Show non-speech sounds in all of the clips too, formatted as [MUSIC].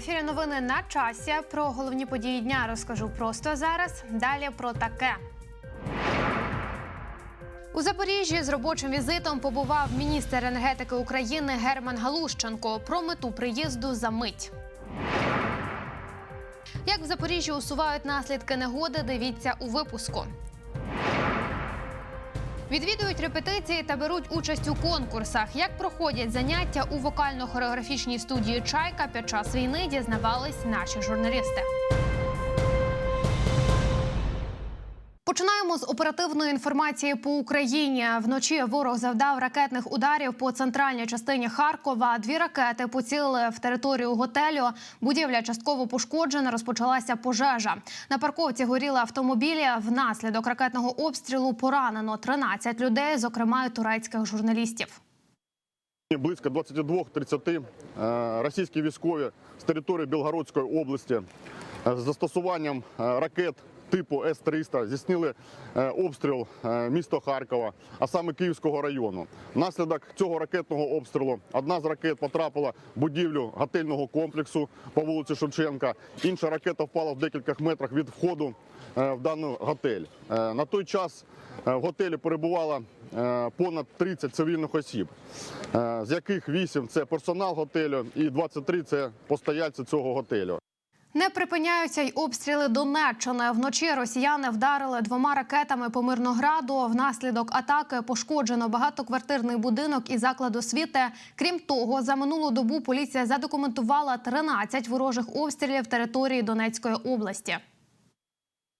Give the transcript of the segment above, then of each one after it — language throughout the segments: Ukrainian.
ефірі новини на часі. Про головні події дня розкажу просто зараз. Далі про таке. У Запоріжжі з робочим візитом побував міністр енергетики України Герман Галущенко. Про мету приїзду за мить. Як в Запоріжжі усувають наслідки негоди, дивіться у випуску. Відвідують репетиції та беруть участь у конкурсах. Як проходять заняття у вокально-хореографічній студії Чайка під час війни, дізнавались наші журналісти. Починаємо з оперативної інформації по Україні. Вночі ворог завдав ракетних ударів по центральній частині Харкова. Дві ракети поцілили в територію готелю. Будівля частково пошкоджена. Розпочалася пожежа. На парковці горіли автомобілі. Внаслідок ракетного обстрілу поранено 13 людей, зокрема і турецьких журналістів. Близько 22.30 е, російські військові з території Білгородської області е, з застосуванням е, ракет типу С-300 здійснили е, обстріл е, міста Харкова, а саме Київського району. Внаслідок цього ракетного обстрілу одна з ракет потрапила в будівлю готельного комплексу по вулиці Шевченка. Інша ракета впала в декількох метрах від входу е, в даний готель. На той час в готелі перебувало понад 30 цивільних осіб, з яких 8 – це персонал готелю і 23 – це постояльці цього готелю. Не припиняються й обстріли Донеччини. Вночі росіяни вдарили двома ракетами по Мирнограду. Внаслідок атаки пошкоджено багатоквартирний будинок і заклад освіти. Крім того, за минулу добу поліція задокументувала 13 ворожих обстрілів території Донецької області.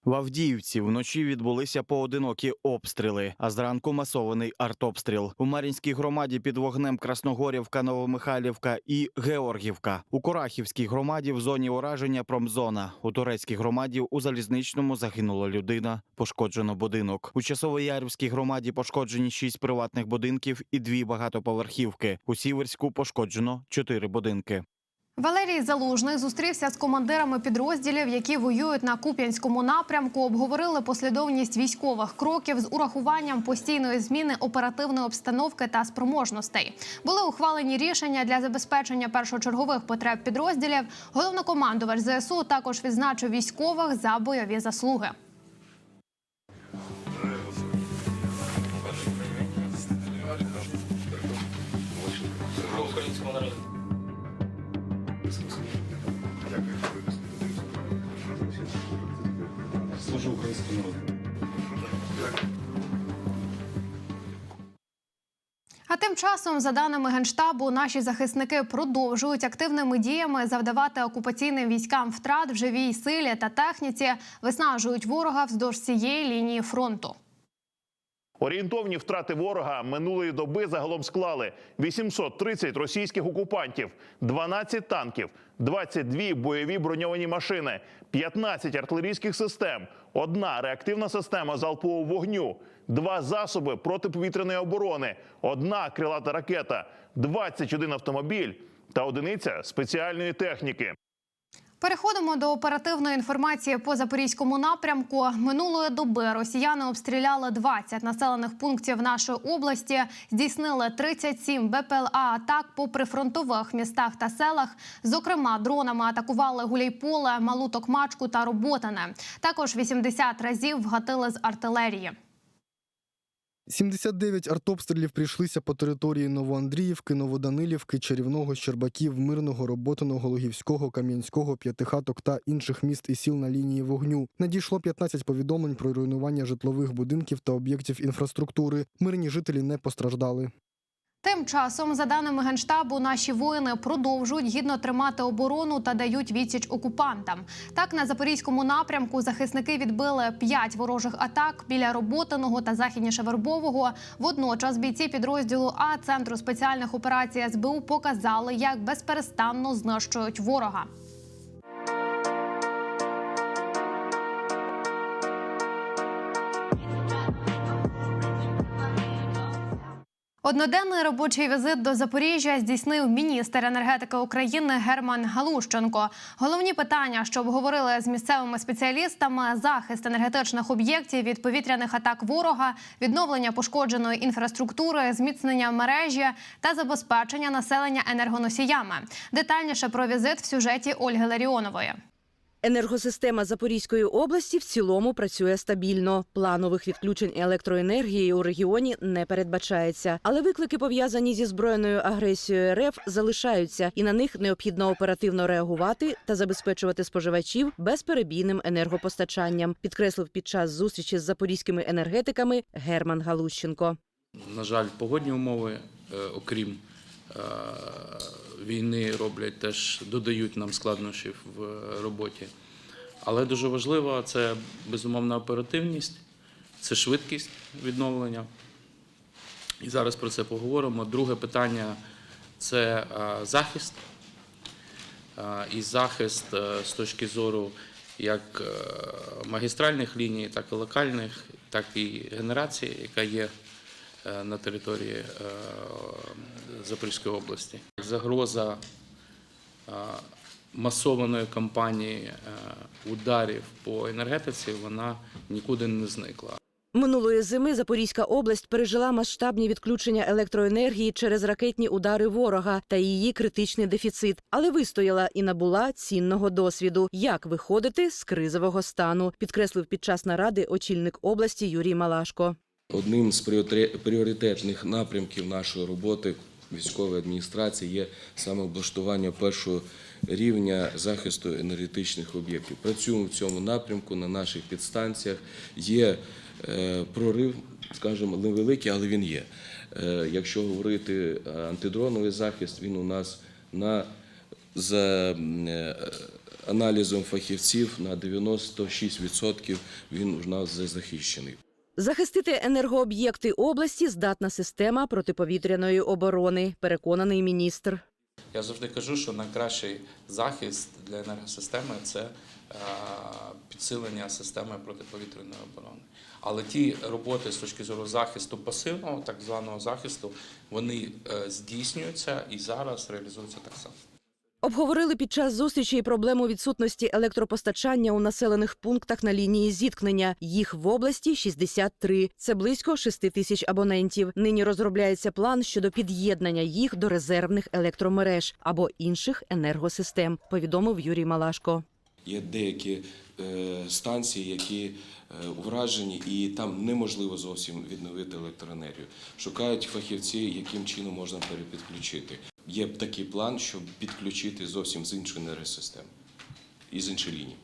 В Авдіївці вночі відбулися поодинокі обстріли, а зранку масований артобстріл. У Мар'їнській громаді під вогнем Красногорівка, Новомихайлівка і Георгівка. У Корахівській громаді в зоні ураження промзона. У турецькій громаді у залізничному загинула людина, пошкоджено будинок. У Часовоярівській громаді пошкоджені шість приватних будинків і дві багатоповерхівки. У Сіверську пошкоджено чотири будинки. Валерій Залужний зустрівся з командирами підрозділів, які воюють на Куп'янському напрямку. Обговорили послідовність військових кроків з урахуванням постійної зміни оперативної обстановки та спроможностей. Були ухвалені рішення для забезпечення першочергових потреб підрозділів. Головнокомандувач ЗСУ також відзначив військових за бойові заслуги. українського народу. Служу українському народу. А тим часом, за даними генштабу, наші захисники продовжують активними діями завдавати окупаційним військам втрат в живій силі та техніці, виснажують ворога вздовж цієї лінії фронту. Орієнтовні втрати ворога минулої доби загалом склали 830 російських окупантів, 12 танків, 22 бойові броньовані машини, 15 артилерійських систем, одна реактивна система залпового вогню, два засоби протиповітряної оборони, одна крилата ракета, 21 автомобіль та одиниця спеціальної техніки. Переходимо до оперативної інформації по запорізькому напрямку. Минулої доби росіяни обстріляли 20 населених пунктів нашої області, здійснили 37 БПЛА атак по прифронтових містах та селах. Зокрема, дронами атакували Гуляйполе, Малу Токмачку та Роботине. Також 80 разів вгатили з артилерії. 79 артобстрілів прийшлися по території Новоандріївки, Новоданилівки, Чарівного, Щербаків, Мирного, Роботиного, Логівського, Кам'янського, П'ятихаток та інших міст і сіл на лінії вогню. Надійшло 15 повідомлень про руйнування житлових будинків та об'єктів інфраструктури. Мирні жителі не постраждали. Тим часом, за даними генштабу, наші воїни продовжують гідно тримати оборону та дають відсіч окупантам. Так на запорізькому напрямку захисники відбили п'ять ворожих атак біля роботиного та західніше вербового. Водночас бійці підрозділу А центру спеціальних операцій СБУ показали, як безперестанно знищують ворога. Одноденний робочий візит до Запоріжжя здійснив міністр енергетики України Герман Галущенко. Головні питання, що обговорили з місцевими спеціалістами: захист енергетичних об'єктів від повітряних атак ворога, відновлення пошкодженої інфраструктури, зміцнення мережі та забезпечення населення енергоносіями. Детальніше про візит в сюжеті Ольги Ларіонової. Енергосистема Запорізької області в цілому працює стабільно. Планових відключень електроенергії у регіоні не передбачається. Але виклики, пов'язані зі збройною агресією РФ, залишаються, і на них необхідно оперативно реагувати та забезпечувати споживачів безперебійним енергопостачанням. Підкреслив під час зустрічі з запорізькими енергетиками Герман Галущенко. На жаль, погодні умови, е, окрім війни, роблять теж додають нам складнощів в е, роботі. Але дуже важливо це безумовна оперативність, це швидкість відновлення. І зараз про це поговоримо. Друге питання це е, захист. Е, І захист е, з точки зору як е, магістральних ліній, так і локальних, так і генерації, яка є е, на території е, Запорізької області. Загроза е, масованої кампанії е, ударів по енергетиці вона нікуди не зникла. Минулої зими Запорізька область пережила масштабні відключення електроенергії через ракетні удари ворога та її критичний дефіцит, але вистояла і набула цінного досвіду, як виходити з кризового стану, підкреслив під час наради очільник області Юрій Малашко. Одним з пріоритетних напрямків нашої роботи військової адміністрації є саме облаштування першого рівня захисту енергетичних об'єктів. Працюємо в цьому напрямку на наших підстанціях. Є е, прорив, скажімо, невеликий, але він є. Е, Якщо говорити е, антидроновий захист, він у нас на за аналізом фахівців на 96% він у нас захищений. Захистити енергооб'єкти області здатна система протиповітряної оборони, переконаний міністр. Я завжди кажу, що найкращий захист для енергосистеми це е, підсилення системи протиповітряної оборони. Але ті роботи з точки зору захисту пасивного, так званого захисту, вони е, здійснюються і зараз реалізуються так само. Обговорили під час зустрічі і проблему відсутності електропостачання у населених пунктах на лінії зіткнення. Їх в області 63. Це близько 6 тисяч абонентів. Нині розробляється план щодо під'єднання їх до резервних електромереж або інших енергосистем. Повідомив Юрій Малашко. Є деякі е, станції, які е, уражені, і там неможливо зовсім відновити електроенергію. Шукають фахівці, яким чином можна перепідключити. Є такий план, щоб підключити зовсім з іншої енергосистеми і з іншої лінії.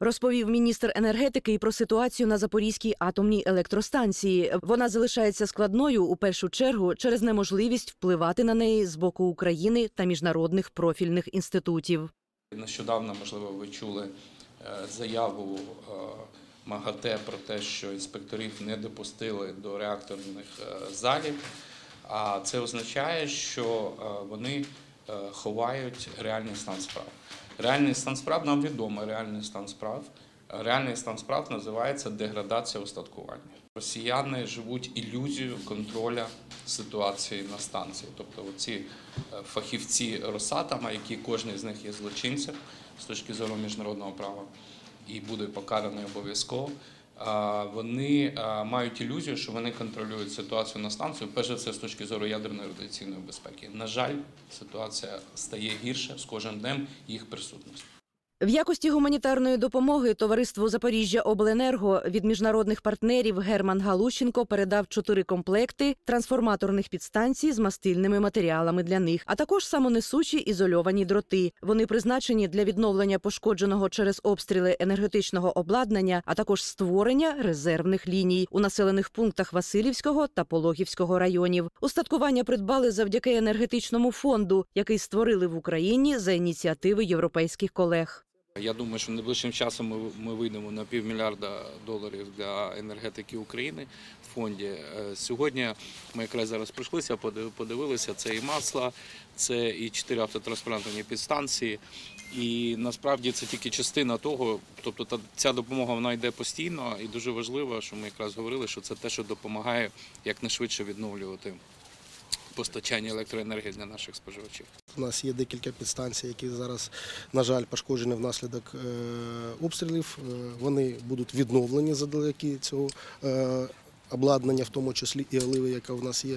Розповів міністр енергетики і про ситуацію на Запорізькій атомній електростанції. Вона залишається складною у першу чергу через неможливість впливати на неї з боку України та міжнародних профільних інститутів. Нещодавно, можливо, ви чули е, заяву е, МАГАТЕ про те, що інспекторів не допустили до реакторних е, залів. А це означає, що е, вони е, ховають реальний стан справ. Реальний стан справ нам відомий реальний стан справ. Реальний стан справ називається деградація устаткування. Росіяни живуть ілюзією контроля ситуації на станції. Тобто, оці е, фахівці Росатома, які кожен з них є злочинцем з точки зору міжнародного права і буде покараний обов'язково. Вони мають ілюзію, що вони контролюють ситуацію на станцію. перш за все з точки зору ядерної радіаційної безпеки. На жаль, ситуація стає гірше з кожним днем їх присутності. В якості гуманітарної допомоги товариству Запоріжжя Обленерго від міжнародних партнерів Герман Галущенко передав чотири комплекти трансформаторних підстанцій з мастильними матеріалами для них, а також самонесучі ізольовані дроти. Вони призначені для відновлення пошкодженого через обстріли енергетичного обладнання, а також створення резервних ліній у населених пунктах Васильівського та Пологівського районів. Устаткування придбали завдяки енергетичному фонду, який створили в Україні за ініціативи європейських колег. Я думаю, що найближчим часом ми, вийдемо на півмільярда доларів для енергетики України в фонді. Е, Сьогодні ми якраз зараз пройшлися, подивилися. Це і масла, це і чотири автотранспортні підстанції. І насправді це тільки частина того. Тобто ця допомога вона йде постійно, і дуже важливо, що ми якраз говорили, що це те, що допомагає якнайшвидше відновлювати постачання електроенергії для наших споживачів. У нас є декілька підстанцій, які зараз, на жаль, пошкоджені внаслідок е, обстрілів. Е, Вони будуть відновлені завдяки цього е, обладнання, в тому числі і оливи, яка в нас є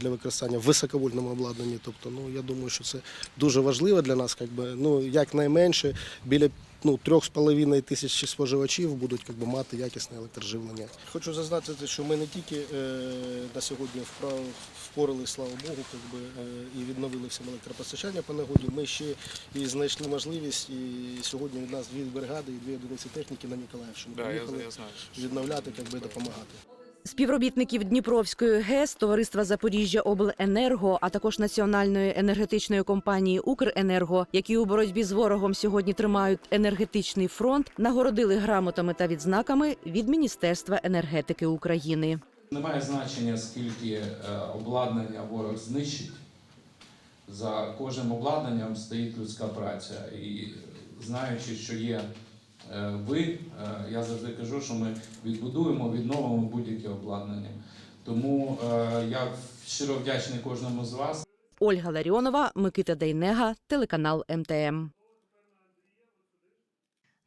для використання в високовольтному обладнанні. Тобто, ну я думаю, що це дуже важливо для нас. Якби, ну, якнайменше біля ну, трьох з половиною тисяч споживачів будуть якби, мати якісне електроживлення. Хочу зазначити, що ми не тільки е, на сьогодні вправ, впорали, слава Богу, якби, е, і відновили всім електропостачання по нагоді. Ми ще і знайшли можливість, і сьогодні від нас дві бригади і дві одиниці техніки на Миколаївщину приїхали знаю. відновляти якби, допомагати. Співробітників Дніпровської ГЕС, товариства Запоріжжя Обленерго, а також національної енергетичної компанії Укренерго, які у боротьбі з ворогом сьогодні тримають енергетичний фронт, нагородили грамотами та відзнаками від Міністерства енергетики України. Немає значення, скільки е, обладнання ворог знищить. За кожним обладнанням стоїть людська праця. І знаючи, що є е, ви, е, я завжди кажу, що ми відбудуємо, відновимо будь-яке обладнання. Тому я щиро вдячний кожному з вас. Ольга Ларіонова, Микита Дейнега, телеканал МТМ.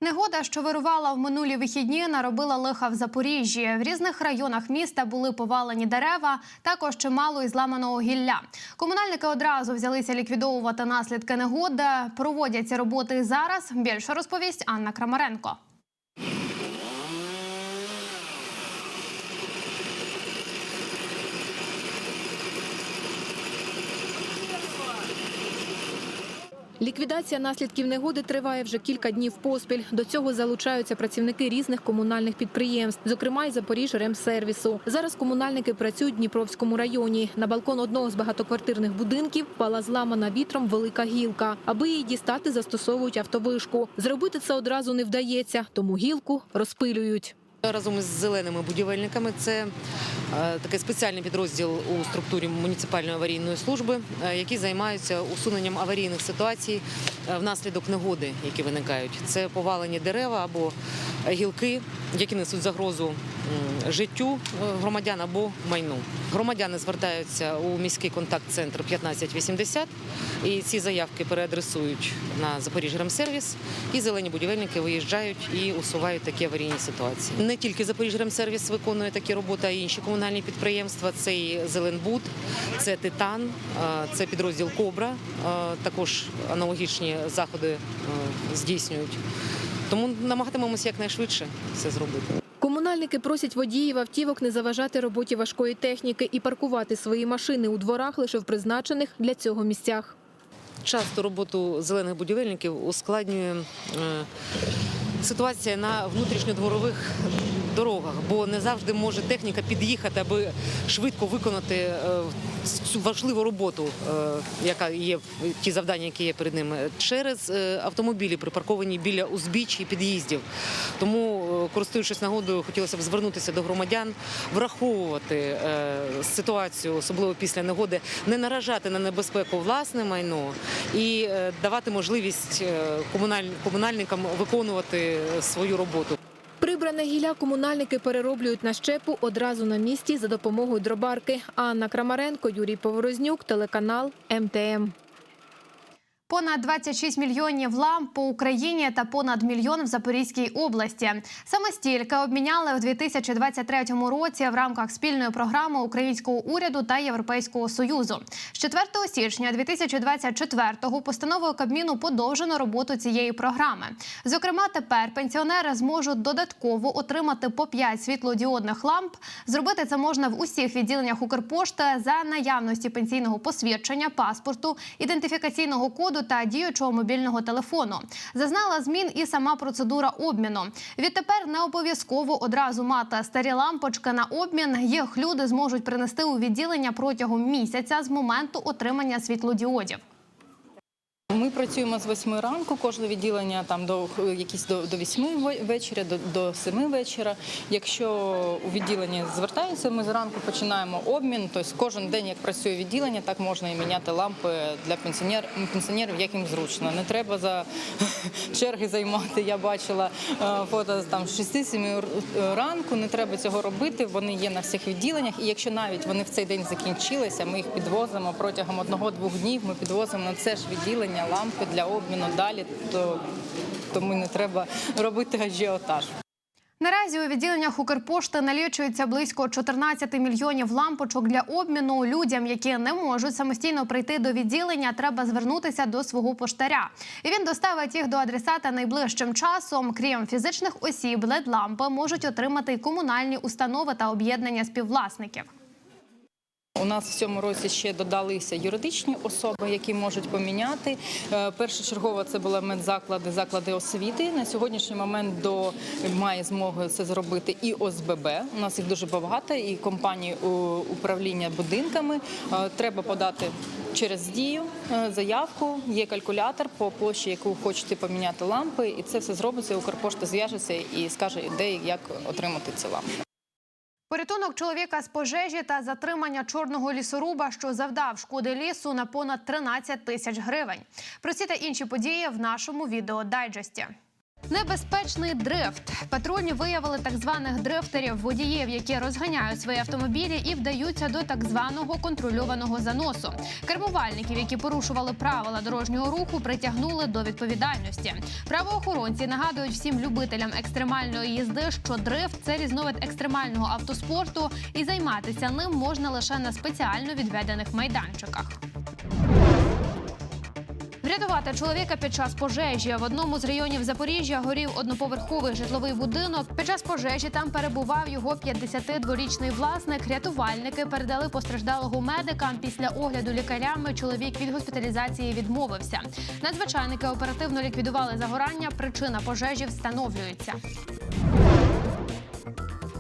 Негода, що вирувала в минулі вихідні, наробила лиха в Запоріжжі. В різних районах міста були повалені дерева, також чимало і зламаного гілля. Комунальники одразу взялися ліквідовувати наслідки негоди. Проводяться роботи зараз. Більше розповість Анна Крамаренко. Ліквідація наслідків негоди триває вже кілька днів поспіль. До цього залучаються працівники різних комунальних підприємств, зокрема й Запоріжремсервісу. Зараз комунальники працюють в Дніпровському районі. На балкон одного з багатоквартирних будинків впала зламана вітром велика гілка. Аби її дістати, застосовують автовишку. Зробити це одразу не вдається, тому гілку розпилюють. Разом із зеленими будівельниками це е, такий спеціальний підрозділ у структурі муніципальної аварійної служби, е, які займаються усуненням аварійних ситуацій е, внаслідок негоди, які виникають. Це повалені дерева або гілки, які несуть загрозу життю е, громадян або майну. Громадяни звертаються у міський контакт-центр 1580 і ці заявки переадресують на Запоріжремсервіс, і зелені будівельники виїжджають і усувають такі аварійні ситуації. Не тільки Запоріжремсервіс виконує такі роботи, а й інші комунальні підприємства. Це і Зеленбуд, це Титан, е, це підрозділ Кобра. е, Також аналогічні заходи здійснюють. Тому намагатимемося якнайшвидше це зробити. Комунальники просять водіїв автівок не заважати роботі важкої техніки і паркувати свої машини у дворах лише в призначених для цього місцях. Часто роботу зелених будівельників ускладнює е, ситуація на внутрішньодворових дорогах, бо не завжди може техніка під'їхати, аби швидко виконати е, цю важливу роботу, е, яка є ті завдання, які є перед ними, через е, автомобілі, припарковані біля узбіч і під'їздів. Тому, користуючись нагодою, хотілося б звернутися до громадян, враховувати ситуацію, особливо після негоди, не наражати на небезпеку власне майно і давати можливість комунальникам виконувати свою роботу. Прибране гілля комунальники перероблюють на щепу одразу на місці за допомогою дробарки. Анна Крамаренко, Юрій Поворознюк, телеканал МТМ. Понад 26 мільйонів ламп по Україні та понад мільйон в Запорізькій області. Саме стільки обміняли у 2023 році в рамках спільної програми українського уряду та Європейського союзу. З 4 січня 2024-го постановою Кабміну подовжено роботу цієї програми. Зокрема, тепер пенсіонери зможуть додатково отримати по 5 світлодіодних ламп. Зробити це можна в усіх відділеннях Укрпошти за наявності пенсійного посвідчення, паспорту, ідентифікаційного коду та діючого мобільного телефону. Зазнала змін і сама процедура обміну. Відтепер не обов'язково одразу мати старі лампочки на обмін. Їх люди зможуть принести у відділення протягом місяця з моменту отримання світлодіодів. Ми працюємо з 8 ранку, кожне відділення там до якісь до, до 8 вечора, до, до 7 вечора. Якщо у відділенні звертаються, ми зранку починаємо обмін. Тобто кожен день, як працює відділення, так можна і міняти лампи для пенсіонер, пенсіонерів, як їм зручно. Не треба за [LAUGHS] черги займати. Я бачила е, фото там з 6-7 ранку. Не треба цього робити. Вони є на всіх відділеннях. І якщо навіть вони в цей день закінчилися, ми їх підвозимо протягом одного-двох днів. Ми підвозимо на це ж відділення лампи для обміну далі. То тому не треба робити ажіотаж. Наразі у відділеннях Укрпошти налічується близько 14 мільйонів лампочок для обміну. Людям, які не можуть самостійно прийти до відділення, треба звернутися до свого поштаря. І він доставить їх до адресата найближчим часом. Крім фізичних осіб, LED-лампи можуть отримати комунальні установи та об'єднання співвласників. У нас в цьому році ще додалися юридичні особи, які можуть поміняти. Е, Першочергово це були медзаклади, заклади освіти. На сьогоднішній момент до має змогу це зробити і ОСББ. У нас їх дуже багато, і компанії управління будинками. Е, Треба подати через дію е, заявку. Є калькулятор по площі, яку хочете поміняти лампи, і це все зробиться. Укрпошта зв'яжеться і скаже, де і як отримати ці лампи. Порятунок чоловіка з пожежі та затримання чорного лісоруба, що завдав шкоди лісу на понад 13 тисяч гривень. Про ці та інші події в нашому відео дайджесті. Небезпечний дрифт. Патрульні виявили так званих дрифтерів, водіїв, які розганяють свої автомобілі і вдаються до так званого контрольованого заносу. Кермувальників, які порушували правила дорожнього руху, притягнули до відповідальності. Правоохоронці нагадують всім любителям екстремальної їзди, що дрифт це різновид екстремального автоспорту, і займатися ним можна лише на спеціально відведених майданчиках. Врятувати чоловіка під час пожежі в одному з районів Запоріжжя горів одноповерховий житловий будинок. Під час пожежі там перебував його 52-річний власник. Рятувальники передали постраждалого медикам. Після огляду лікарями чоловік від госпіталізації відмовився. Надзвичайники оперативно ліквідували загорання. Причина пожежі встановлюється.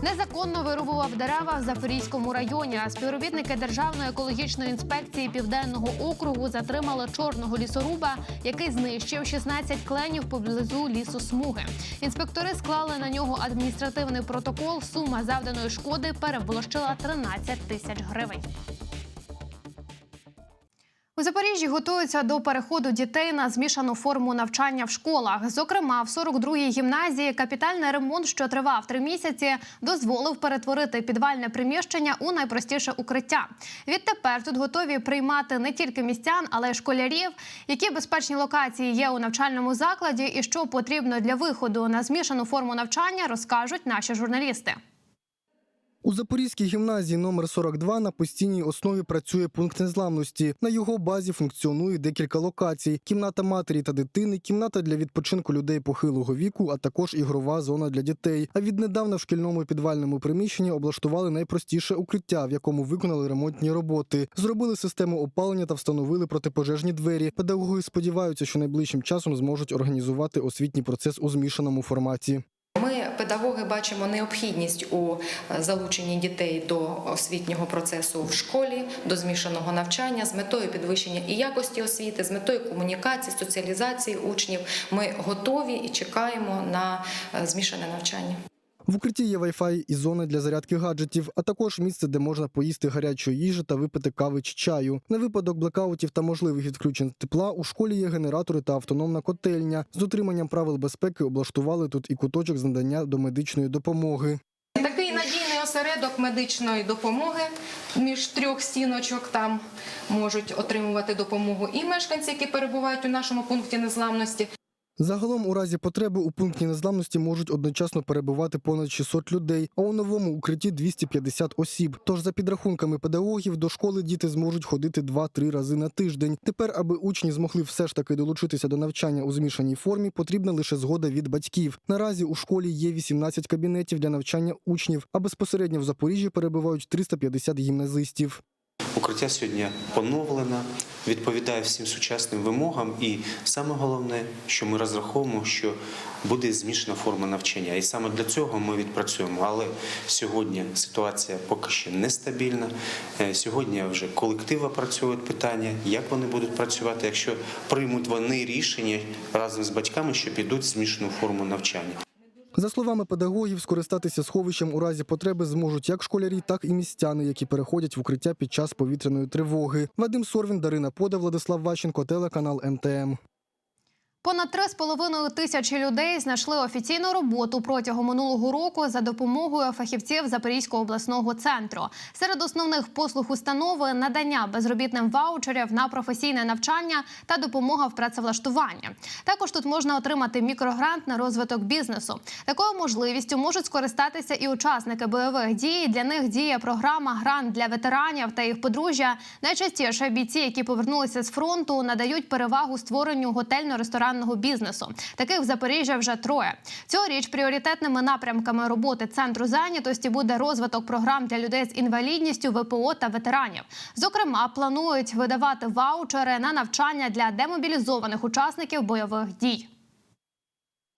Незаконно вирубував дерева в Запорізькому районі. А Співробітники Державної екологічної інспекції Південного округу затримали чорного лісоруба, який знищив 16 кленів поблизу лісу смуги. Інспектори склали на нього адміністративний протокол. Сума завданої шкоди перевищила 13 тисяч гривень. У Запоріжжі готуються до переходу дітей на змішану форму навчання в школах. Зокрема, в 42-й гімназії капітальний ремонт, що тривав три місяці, дозволив перетворити підвальне приміщення у найпростіше укриття. Відтепер тут готові приймати не тільки містян, але й школярів. Які безпечні локації є у навчальному закладі, і що потрібно для виходу на змішану форму навчання, розкажуть наші журналісти. У Запорізькій гімназії номер 42 на постійній основі працює пункт незламності. На його базі функціонує декілька локацій: кімната матері та дитини, кімната для відпочинку людей похилого віку, а також ігрова зона для дітей. А віднедавна в шкільному підвальному приміщенні облаштували найпростіше укриття, в якому виконали ремонтні роботи. Зробили систему опалення та встановили протипожежні двері. Педагоги сподіваються, що найближчим часом зможуть організувати освітній процес у змішаному форматі. Ми, педагоги, бачимо необхідність у е, залученні дітей до освітнього процесу в школі, до змішаного навчання з метою підвищення і якості освіти, з метою комунікації, соціалізації учнів. Ми готові і чекаємо на е, змішане навчання. В укритті є Wi-Fi і зона для зарядки гаджетів, а також місце, де можна поїсти гарячої їжі та випити кави чи чаю. На випадок блекаутів та можливих відключень тепла у школі є генератори та автономна котельня. З дотриманням правил безпеки облаштували тут і куточок з надання до медичної допомоги. Такий надійний осередок медичної допомоги між трьох стіночок там можуть отримувати допомогу і мешканці, які перебувають у нашому пункті незламності. Загалом, у разі потреби у пункті незламності можуть одночасно перебувати понад 600 людей, а у новому укритті 250 осіб. Тож, за підрахунками педагогів, до школи діти зможуть ходити 2-3 рази на тиждень. Тепер, аби учні змогли все ж таки долучитися до навчання у змішаній формі, потрібна лише згода від батьків. Наразі у школі є 18 кабінетів для навчання учнів, а безпосередньо в Запоріжжі перебувають 350 гімназистів. Укриття сьогодні поновлено, відповідає всім сучасним вимогам. І саме головне, що ми розраховуємо, що буде змішана форма навчання. І саме для цього ми відпрацюємо. Але сьогодні ситуація поки що нестабільна. Е, Сьогодні вже колективи опрацьовують питання, як вони будуть працювати, якщо приймуть вони рішення разом з батьками, що підуть в змішану форму навчання. За словами педагогів, скористатися сховищем у разі потреби зможуть як школярі, так і містяни, які переходять в укриття під час повітряної тривоги. Вадим Сорвін, Дарина Пода, Владислав Ващенко, телеканал МТМ. Понад 3,5 тисячі людей знайшли офіційну роботу протягом минулого року за допомогою фахівців Запорізького обласного центру. Серед основних послуг установи надання безробітним ваучерів на професійне навчання та допомога в працевлаштуванні. Також тут можна отримати мікрогрант на розвиток бізнесу. Такою можливістю можуть скористатися і учасники бойових дій. Для них діє програма Грант для ветеранів та їх подружжя. Найчастіше бійці, які повернулися з фронту, надають перевагу створенню готельно-ресторанного бізнесу. Таких в Запоріжжя вже троє. Цьогоріч пріоритетними напрямками роботи центру зайнятості буде розвиток програм для людей з інвалідністю, ВПО та ветеранів. Зокрема, планують видавати ваучери на навчання для демобілізованих учасників бойових дій.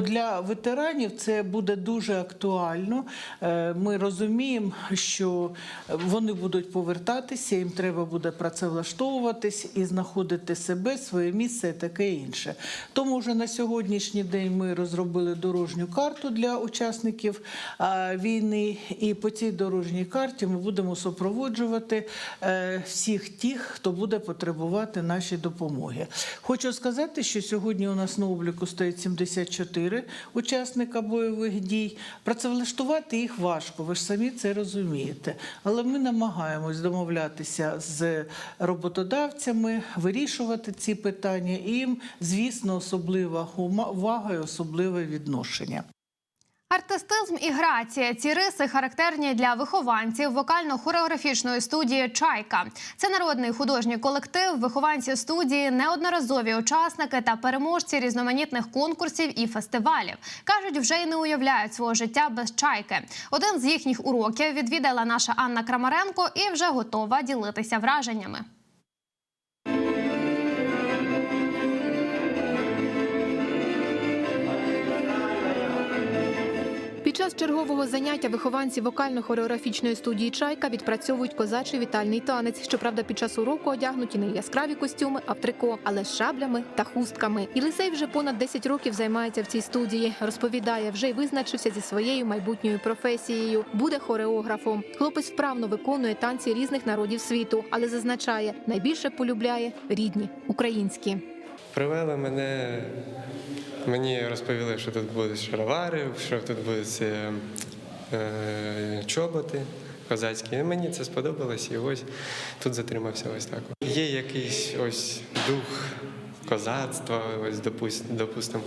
Для ветеранів це буде дуже актуально. Е, Ми розуміємо, що вони будуть повертатися, їм треба буде працевлаштовуватись і знаходити себе, своє місце і таке інше. Тому вже на сьогоднішній день ми розробили дорожню карту для учасників війни, і по цій дорожній карті ми будемо супроводжувати е, всіх тих, хто буде потребувати нашої допомоги. Хочу сказати, що сьогодні у нас на обліку стоїть 74 учасника бойових дій. Працевлаштувати їх важко, ви ж самі це розумієте. Але ми намагаємось домовлятися з роботодавцями, вирішувати ці питання. І їм, звісно, особлива увага і особливе відношення. Артистизм і грація ці риси характерні для вихованців вокально-хореографічної студії Чайка. Це народний художній колектив, вихованці студії, неодноразові учасники та переможці різноманітних конкурсів і фестивалів. кажуть, вже й не уявляють свого життя без чайки. Один з їхніх уроків відвідала наша Анна Крамаренко і вже готова ділитися враженнями. Час чергового заняття вихованці вокально-хореографічної студії Чайка відпрацьовують козачий вітальний танець. Щоправда, під час уроку одягнуті не яскраві костюми, а в трико, але з шаблями та хустками. Єлисей вже понад 10 років займається в цій студії. Розповідає, вже й визначився зі своєю майбутньою професією. Буде хореографом. Хлопець вправно виконує танці різних народів світу, але зазначає, найбільше полюбляє рідні українські. Привели мене, мені розповіли, що тут будуть шаровари, що тут будуть е, е, чоботи козацькі. І мені це сподобалось, і ось тут затримався ось так. Є якийсь ось дух козацтва, ось допус- допустимо,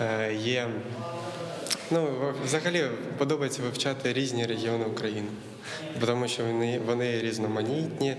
е, є. Ну, взагалі подобається вивчати різні регіони України, тому що вони, вони різноманітні.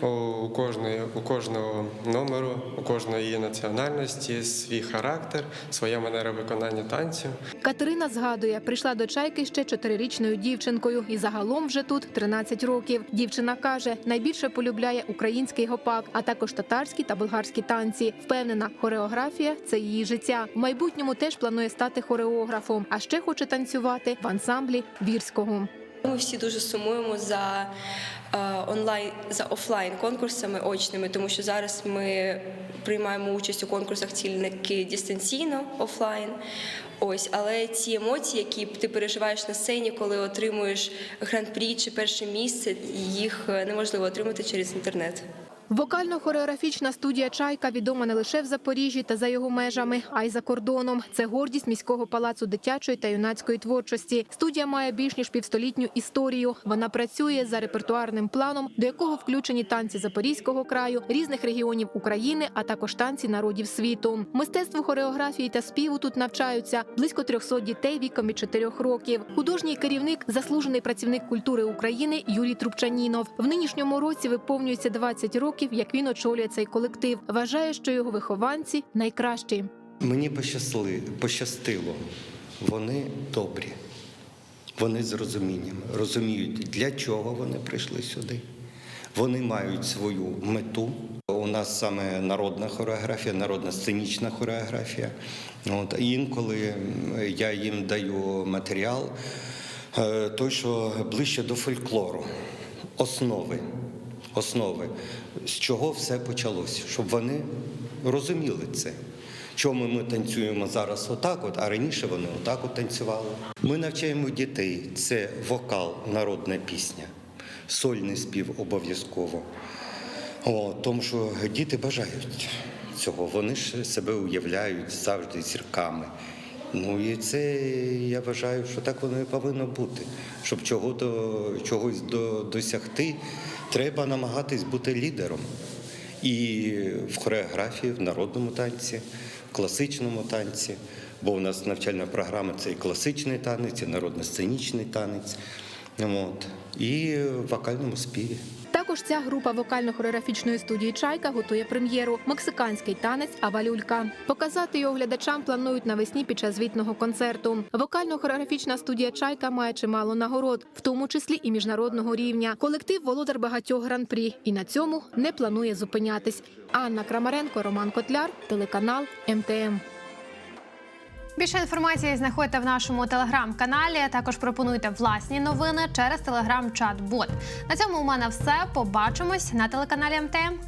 У кожної, у кожного номеру, у кожної національності свій характер, своя манера виконання танцю. Катерина згадує, прийшла до чайки ще чотирирічною дівчинкою, і загалом вже тут 13 років. Дівчина каже, найбільше полюбляє український гопак, а також татарські та болгарські танці. Впевнена, хореографія це її життя. В майбутньому теж планує стати хореографом, а ще хоче танцювати в ансамблі вірського. Ми всі дуже сумуємо за е, онлайн за офлайн конкурсами очними, тому що зараз ми приймаємо участь у конкурсах цільники дистанційно офлайн. Ось, але ці емоції, які ти переживаєш на сцені, коли отримуєш гран-прі чи перше місце, їх е, неможливо отримати через інтернет. Вокально-хореографічна студія Чайка відома не лише в Запоріжжі та за його межами, а й за кордоном. Це гордість міського палацу дитячої та юнацької творчості. Студія має більш ніж півстолітню історію. Вона працює за репертуарним планом, до якого включені танці Запорізького краю, різних регіонів України, а також танці народів світу. Мистецтву хореографії та співу тут навчаються близько 300 дітей віком від 4 років. Художній керівник, заслужений працівник культури України Юрій Трубчанінов. В нинішньому році виповнюється 20 років, як він очолює цей колектив. Вважає, що його вихованці найкращі. Мені пощасли, пощастило. Вони добрі. Вони з розумінням розуміють, для чого вони прийшли сюди. Вони мають свою мету. У нас саме народна хореографія, народна сценічна хореографія. От інколи я їм даю матеріал, е, той, що ближче до фольклору, основи. Основи, з чого все почалося, щоб вони розуміли це. Чому ми танцюємо зараз отак, от, а раніше вони отак от танцювали. Ми навчаємо дітей. Це вокал, народна пісня, сольний спів обов'язково. Тому що діти бажають цього. Вони ж себе уявляють завжди зірками. Ну і це я вважаю, що так воно і повинно бути. Щоб чого до, чогось до, досягти, треба намагатись бути лідером. І в хореографії, в народному танці, в класичному танці. Бо у нас навчальна програма це і класичний танець, і народно-сценічний танець. От. І в вокальному співі. Також ця група вокально-хореографічної студії Чайка готує прем'єру мексиканський танець Авалюлька. Показати його глядачам планують навесні під час звітного концерту. Вокально-хореографічна студія Чайка має чимало нагород, в тому числі і міжнародного рівня. Колектив володар багатьох гран-прі і на цьому не планує зупинятись. Анна Крамаренко, Роман Котляр, телеканал МТМ. Більше інформації знаходите в нашому телеграм-каналі. Також пропонуйте власні новини через телеграм-чат-бот. На цьому у мене все. Побачимось на телеканалі МТМ.